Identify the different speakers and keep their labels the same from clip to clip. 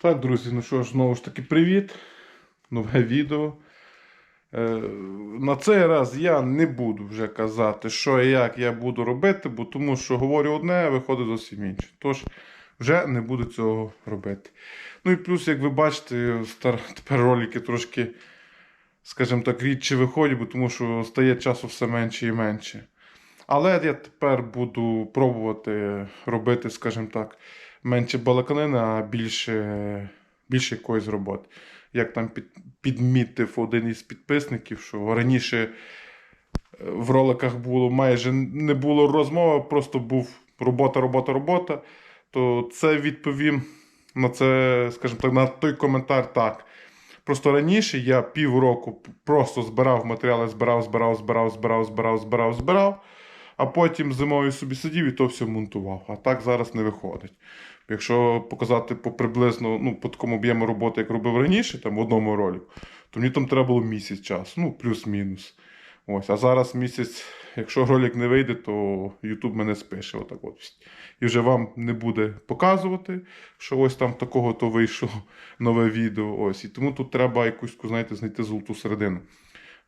Speaker 1: Так, друзі, ну що ж, знову ж таки, привіт. Нове відео. Е, на цей раз я не буду вже казати, що і як я буду робити, бо тому що говорю одне, а виходить зовсім інше. Тож вже не буду цього робити. Ну і плюс, як ви бачите, стар... тепер ролики трошки, скажімо так, рідше виходять, бо тому що стає часу все менше і менше. Але я тепер буду пробувати робити, скажімо так, менше балаканини, а більше, більше якоїсь роботи. Як там під, підмітив один із підписників, що раніше е, в роликах було майже не було розмови, просто був робота, робота, робота. То це відповім на це, скажімо так, на той коментар так. Просто раніше я півроку просто збирав матеріали, збирав, збирав, збирав, збирав, збирав, збирав, збирав, а потім зимою собі сидів і то все монтував. А так зараз не виходить. Якщо показати по приблизно ну, по такому об'єму роботи, як робив раніше, там в одному ролику, то мені там треба було місяць часу, ну плюс-мінус. Ось, а зараз місяць, якщо ролик не вийде, то YouTube мене спише. Отак от. І вже вам не буде показувати, що ось там такого то вийшло нове відео. Ось. І тому тут треба якусь, знаєте, знайти золоту середину.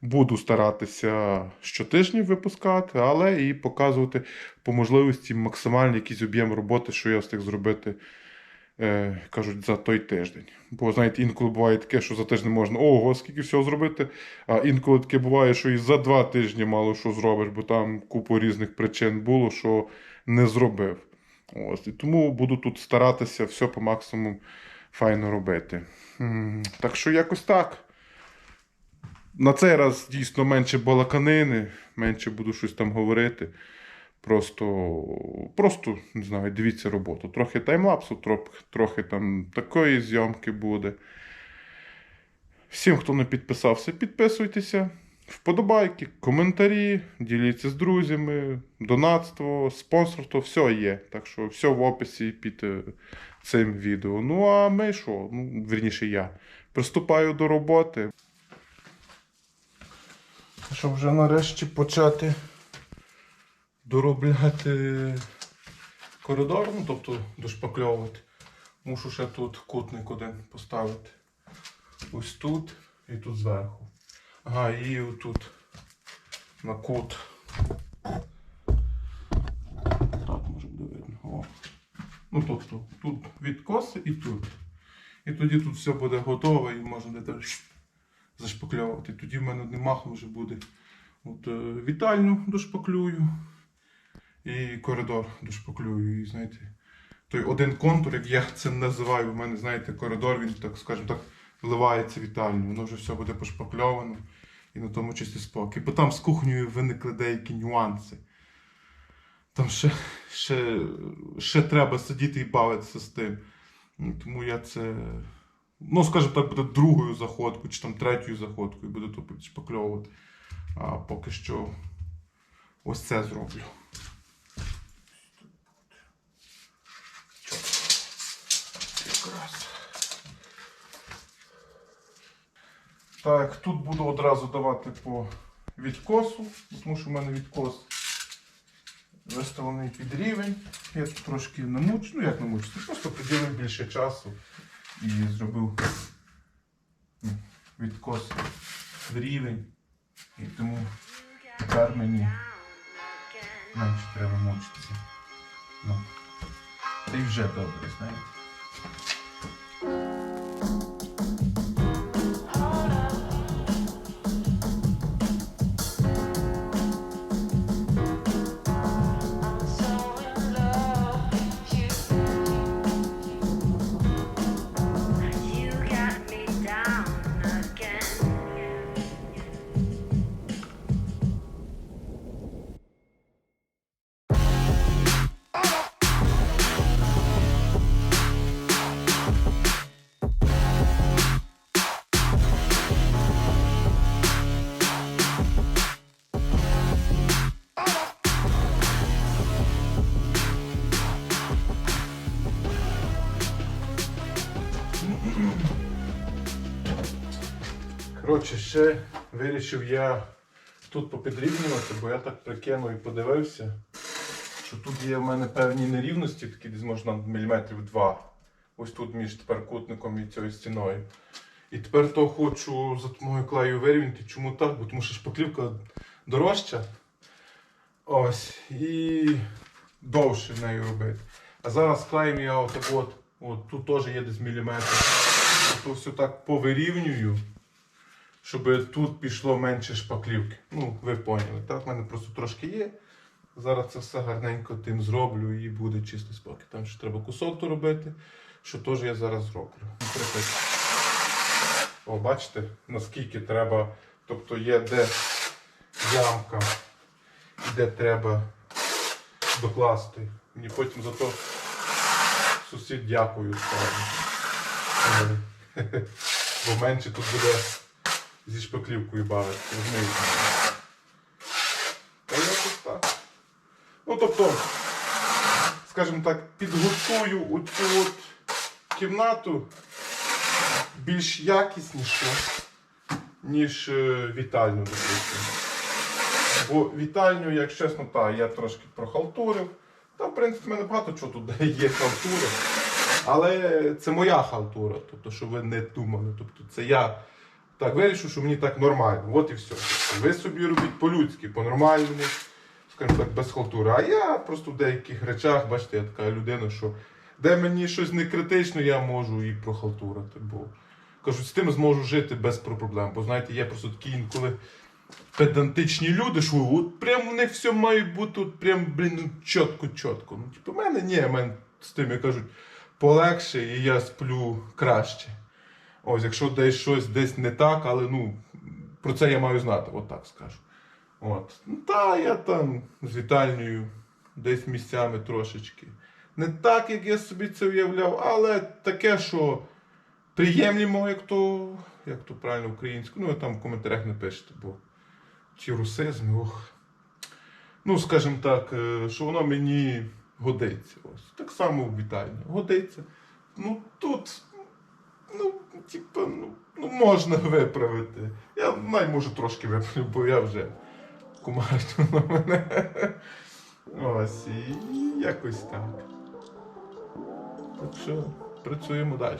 Speaker 1: Буду старатися щотижня випускати, але і показувати по можливості максимальний якийсь об'єм роботи, що я встиг зробити, е, кажуть, за той тиждень. Бо, знаєте, інколи буває таке, що за тиждень можна ого, скільки всього зробити. А інколи таке буває, що і за два тижні мало що зробиш, бо там купу різних причин було, що не зробив. Ось. І тому буду тут старатися все по максимуму файно робити. Так що якось так. На цей раз дійсно менше балаканини, менше буду щось там говорити. Просто, просто не знаю, дивіться роботу. Трохи таймлапсу, трохи, там такої зйомки буде. Всім, хто не підписався, підписуйтеся. Вподобайки, коментарі, діліться з друзями, донатство, спонсорство, все є. Так що все в описі під е, цим відео. Ну а ми що? Ну, вірніше я. Приступаю до роботи. Щоб вже нарешті почати доробляти коридор, ну, тобто дошпакльовувати. Мушу ще тут кутник один поставити. Ось тут і тут зверху. Ага, і отут на кут. Так, може буде видно. О. Ну тобто, тут відкоси і тут. І тоді тут все буде готове і можна де зашпакльовувати. Тоді в мене одним махом вже буде от, е, вітальню дошпаклюю і коридор дошпаклюю. І знаєте, той один контур, як я це називаю, у мене, знаєте, коридор, він, так скажімо так, вливається вітальню. Воно вже все буде пошпакльовано і на тому чисті спокій. Бо там з кухнею виникли деякі нюанси. Там ще, ще, ще треба сидіти і бавитися з тим. Тому я це ну, скажімо так, буде другою заходкою, чи там третьою заходкою, буду то шпакльовувати. А поки що ось це зроблю. Так, тут буду одразу давати по відкосу, тому що в мене відкос виставлений під рівень. Я тут трошки намучу, ну як намучити, просто приділив більше часу і зробив ну, відкос в рівень. І тому тепер мені менше треба мучитися. Ну, та й вже добре, знаєте. Ще вирішив я тут попідрібнювати, бо я так прикинув і подивився, що тут є в мене певні нерівності, такі десь можна міліметрів два. ось тут між тепер кутником і цією стіною. І тепер то хочу за допомогою клею вирівняти. Чому так? Бо тому що шпаклівка дорожча. Ось. І довше нею робити. А зараз клеєм я отак от, от тут теж є десь міліметр. То все так повирівнюю, щоб тут пішло менше шпаклівки. Ну, ви поняли. Так, в мене просто трошки є. Зараз це все гарненько тим зроблю і буде чистий спокій. Там ще треба кусок доробити, що теж я зараз зроблю. О, бачите, наскільки треба. Тобто є де ямка, де треба докласти. Мені потім за то сусід дякую Бо менше тут буде зі шпаклівкою якось так. Ну, тобто, скажімо так, підготую оцю от кімнату більш якісніше, ніж е, вітальню, допустимо. Бо вітальню, як чесно, та, я трошки прохалтурив. Та, в принципі, в мене багато чого тут є халтури. Але це моя халтура, тобто, що ви не думали. Тобто, це я так вирішив, що мені так нормально. От і все. Ви собі робіть по-людськи, по-нормальному, скажімо так, без халтури. А я просто в деяких речах, бачите, я така людина, що де мені щось не критично, я можу і прохалтурити. Бо кажуть, з тим зможу жити без проблем. Бо знаєте, є просто такі інколи педантичні люди, що от прям у них все має бути от прям, блін, ну, чітко-чітко. Ну, типу, в мене ні, в мене з тим, як кажуть, полегше і я сплю краще. Ось, якщо десь щось десь не так, але ну, про це я маю знати, от так скажу. От. Ну, та я там з вітальнею десь місцями трошечки. Не так, як я собі це уявляв, але таке, що приємлемо, як то, як то правильно українською. Ну, ви там в коментарях напишете, бо ті русизми, ох. Ну, скажімо так, е, що воно мені годиться. Ось. Так само в вітальні. Годиться. Ну тут, ну, типа, ну, ну можна виправити. Я можу трошки виправлю, бо я вже кумарить на мене. Ось, і якось так. Так що працюємо далі.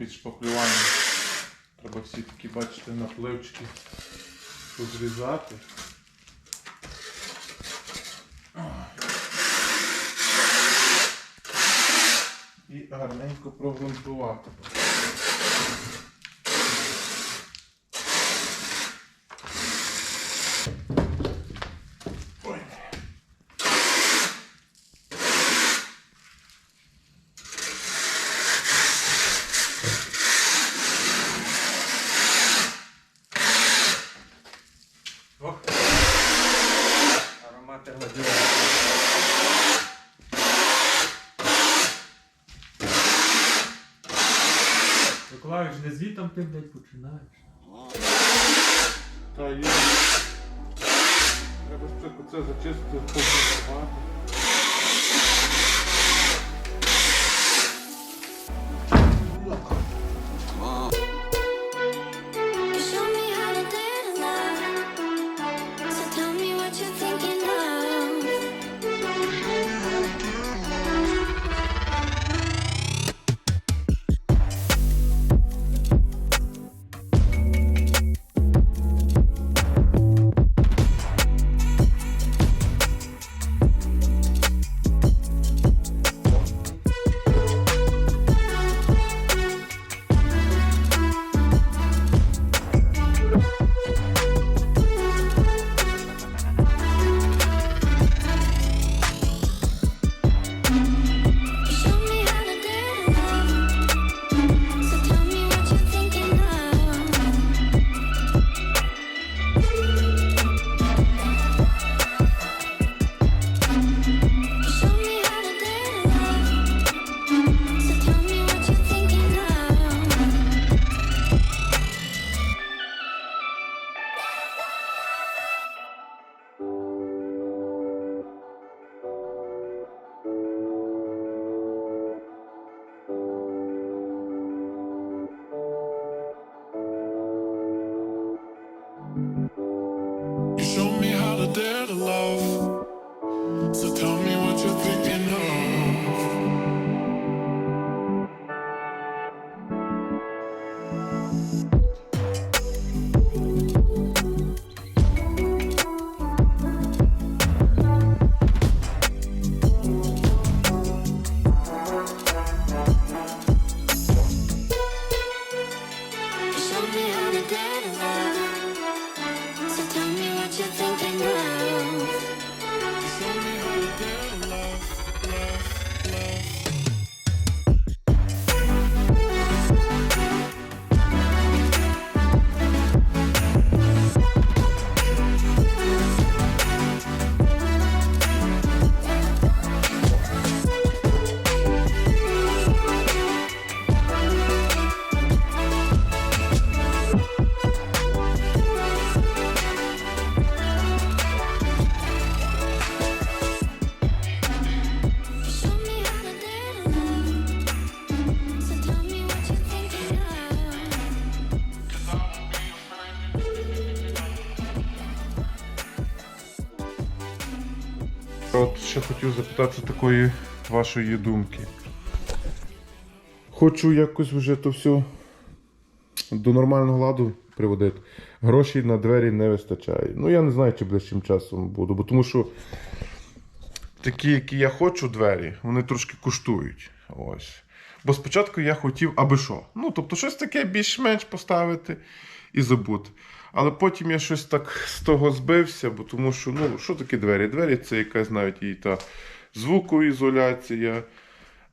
Speaker 1: Під шпаклювання. Треба всі такі, бачите, напливчики позрізати. І гарненько прогрунтувати.
Speaker 2: Ти, блядь, починаєш.
Speaker 1: Та є. Треба спочатку це зачистити, погрунтувати. Запитати такої вашої думки. Хочу якось вже то все до нормального ладу приводити. Грошей на двері не вистачає. Ну я не знаю, чи ближчим часом буду, бо тому що такі, які я хочу двері, вони трошки коштують. Ось. Бо спочатку я хотів, аби що. Ну, тобто, щось таке більш-менш поставити і забути. Але потім я щось так з того збився, бо тому що, ну, що таке двері? Двері це якась навіть і та звукоізоляція,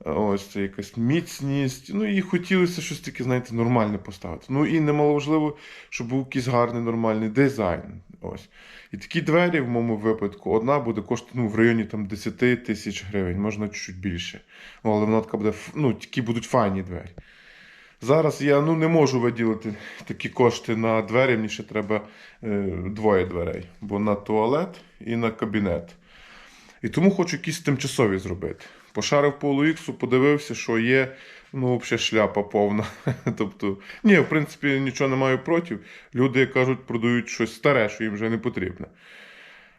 Speaker 1: ось це якась міцність. Ну і хотілося щось таке, знаєте, нормальне поставити. Ну і немаловажливо, щоб був якийсь гарний нормальний дизайн. Ось. І такі двері, в моєму випадку, одна буде коштувати ну, в районі там, 10 тисяч гривень, можна чуть більше. Ну, але вона така буде, ну, такі будуть файні двері. Зараз я ну, не можу виділити такі кошти на двері, мені ще треба е, двоє дверей, бо на туалет і на кабінет. І тому хочу якісь тимчасові зробити. Пошарив по OLX, подивився, що є, ну, взагалі шляпа повна. тобто, ні, в принципі, нічого не маю проти. Люди, як кажуть, продають щось старе, що їм вже не потрібне.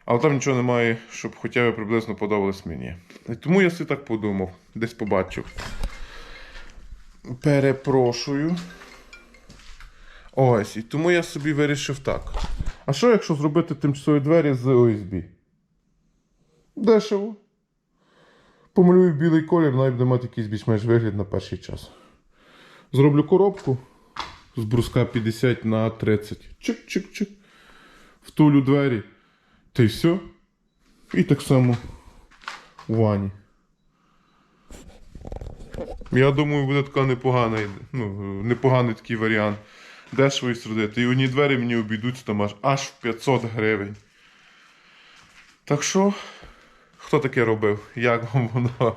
Speaker 1: Але там нічого немає, щоб хоча б приблизно подобалось мені. І тому я собі так подумав, десь побачив. Перепрошую. Ось, і тому я собі вирішив так. А що якщо зробити тимчасові двері з ОСБ? Дешево. Помалюю білий колір, навіть буде мати якийсь більш-менш вигляд на перший час. Зроблю коробку з бруска 50 на 30. Чик-чик-чик. Втулю двері. Та й все. І так само у вані. Я думаю, буде така непогана, ну, непоганий такий варіант. Дешево і сердити. І одні двері мені обійдуться там аж, аж в 500 гривень. Так що, хто таке робив? Як вам воно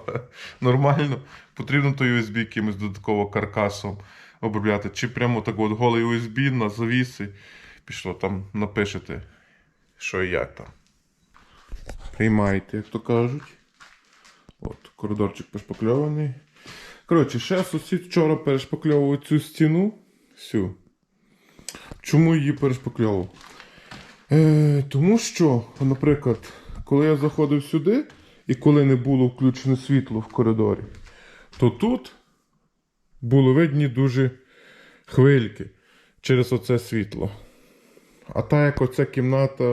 Speaker 1: нормально? Потрібно той USB якимось додатково каркасом обробляти. Чи прямо так от голий USB на завіси. Пішло там, напишете, що і як там. Приймайте, як то кажуть. От, коридорчик пошпакльований. Коротше, ще сусід вчора перешпакльовував цю стіну. Всю. Чому її перешпакльовував? Е, тому що, наприклад, коли я заходив сюди, і коли не було включено світло в коридорі, то тут було видні дуже хвильки через оце світло. А так як оця кімната,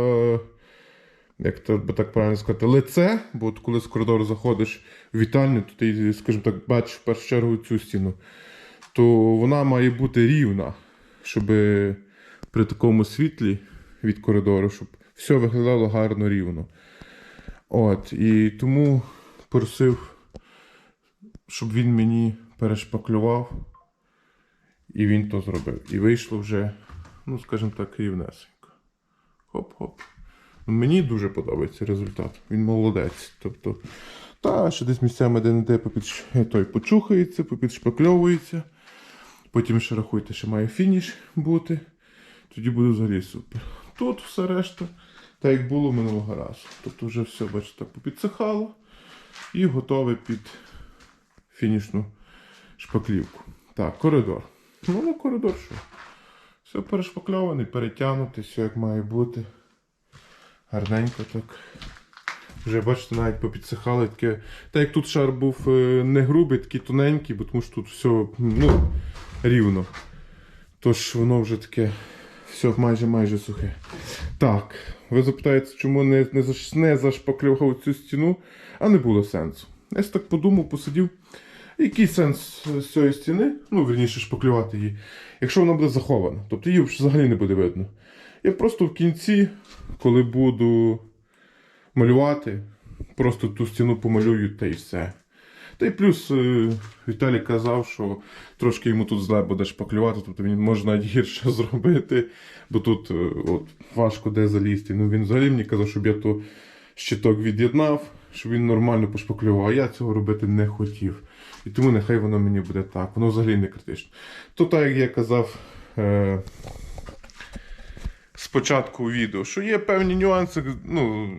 Speaker 1: як то би так правильно сказати, лице, бо от коли з коридору заходиш в вітальню, то ти, скажімо так, бачиш в першу чергу цю стіну, то вона має бути рівна, щоб при такому світлі від коридору, щоб все виглядало гарно рівно. От, і тому просив, щоб він мені перешпаклював, і він то зробив. І вийшло вже, ну, скажімо так, рівнесенько. Хоп-хоп. Ну, Мені дуже подобається результат. Він молодець. Тобто, та ще десь місцями де не де попідш... той почухається, попідшпакльовується. Потім ще рахуйте, що має фініш бути. Тоді буде взагалі супер. Тут все решта, так як було минулого разу. Тобто вже все, бачите, попідсихало і готове під фінішну шпаклівку. Так, коридор. Ну, ну коридор що? Все перешпакльований, перетягнутий, все як має бути. Гарненько так. Вже бачите, навіть попідсихали таке. Так як тут шар був е, не грубий, такий тоненький, бо тому що тут все ну, рівно. Тож воно вже таке все майже майже сухе. Так, ви запитаєте, чому не, не, заш, не зашпаклював цю стіну, а не було сенсу. Я так подумав, посидів. Який сенс з цієї стіни, ну, верніше шпаклювати її, якщо вона буде захована, тобто її взагалі не буде видно. Я просто в кінці, коли буду малювати, просто ту стіну помалюю та й все. Та й плюс е, Віталій казав, що трошки йому тут зле буде шпаклювати, тобто він може навіть гірше зробити, бо тут е, от, важко де залізти. Ну він взагалі мені казав, щоб я то щиток від'єднав, щоб він нормально пошпаклював, а я цього робити не хотів. І тому нехай воно мені буде так, воно взагалі не критично. То так, як я казав. Е, Спочатку відео, що є певні нюанси, ну,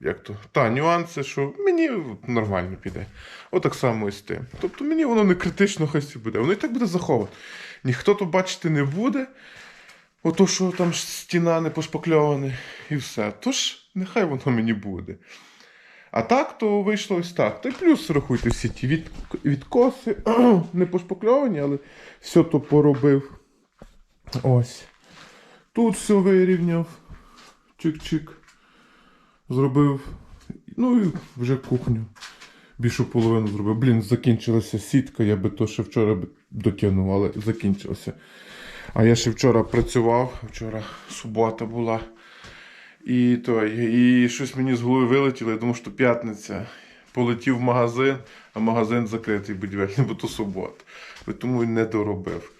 Speaker 1: як то, та, нюанси, що мені нормально піде. Отак само і з тим. Тобто мені воно не критично собі буде. Воно і так буде заховано. Ніхто то бачити не буде. Ото, що там стіна не пошпакльована, і все. Тож, нехай воно мені буде. А так, то вийшло ось так. Та й плюс рахуйте всі ті від, відкоси, не пошпакльовані, але все то поробив. Ось. Тут все вирівняв. Чик-чик. Зробив. Ну і вже кухню. Більшу половину зробив. Блін, закінчилася сітка, я би то ще вчора дотягнув, але закінчилося. А я ще вчора працював, вчора субота була. І той, і щось мені з голови вилетіло, я думав, що п'ятниця. Полетів в магазин, а магазин закритий будівельний, бо то субота. Тому не доробив.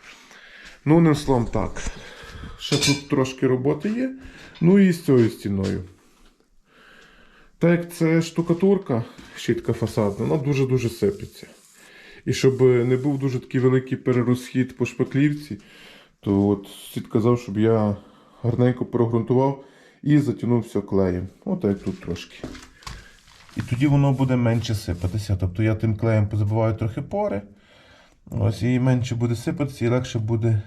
Speaker 1: Ну, одним словом, так. Ще тут трошки роботи є. Ну і з цією стіною. Так як це штукатурка, щітка фасадна, вона дуже-дуже сипеться. І щоб не був дуже такий великий перерозхід по шпаклівці, то от сід казав, щоб я гарненько прогрунтував і затягнув все клеєм. От як тут трошки. І тоді воно буде менше сипатися. Тобто я тим клеєм позабиваю трохи пори. Ось і менше буде сипатися, і легше буде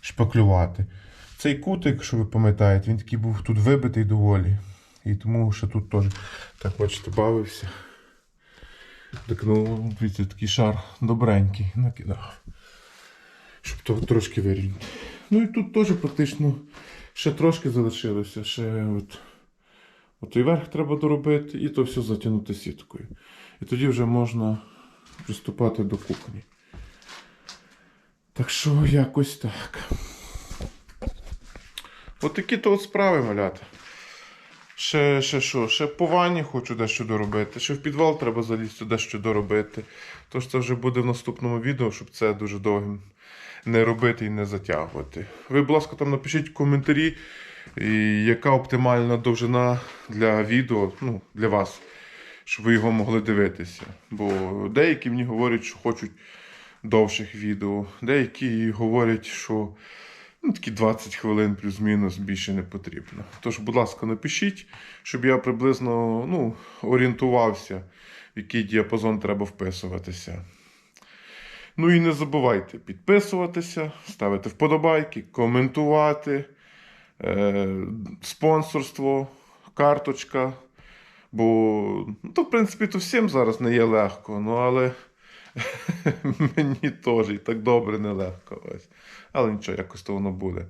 Speaker 1: шпаклювати. Цей кутик, якщо ви пам'ятаєте, він такий був тут вибитий доволі. І тому ще тут теж, так бачите, бавився. Так, ну, дивіться, такий шар добренький накидав. Щоб то трошки вирівняти. Ну і тут теж практично ще трошки залишилося. Ще от, от і верх треба доробити, і то все затягнути сіткою. І тоді вже можна приступати до кухні. Так що якось так. От такі то от справи, малята. Ще, ще що? Ще по ванні хочу дещо доробити. Ще в підвал треба залізти, дещо доробити. Тож це вже буде в наступному відео, щоб це дуже довгим не робити і не затягувати. Ви, будь ласка, там напишіть в коментарі, яка оптимальна довжина для відео, ну, для вас, щоб ви його могли дивитися. Бо деякі мені говорять, що хочуть довших відео, деякі говорять, що ну, такі 20 хвилин плюс-мінус більше не потрібно. Тож, будь ласка, напишіть, щоб я приблизно ну, орієнтувався, в який діапазон треба вписуватися. Ну і не забувайте підписуватися, ставити вподобайки, коментувати, е, спонсорство, карточка. Бо, ну, то, в принципі, то всім зараз не є легко, ну але мені теж і так добре нелегко. Ось. Але нічого, якось то воно буде.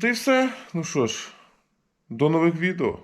Speaker 1: Та й все. Ну що ж, до нових відео.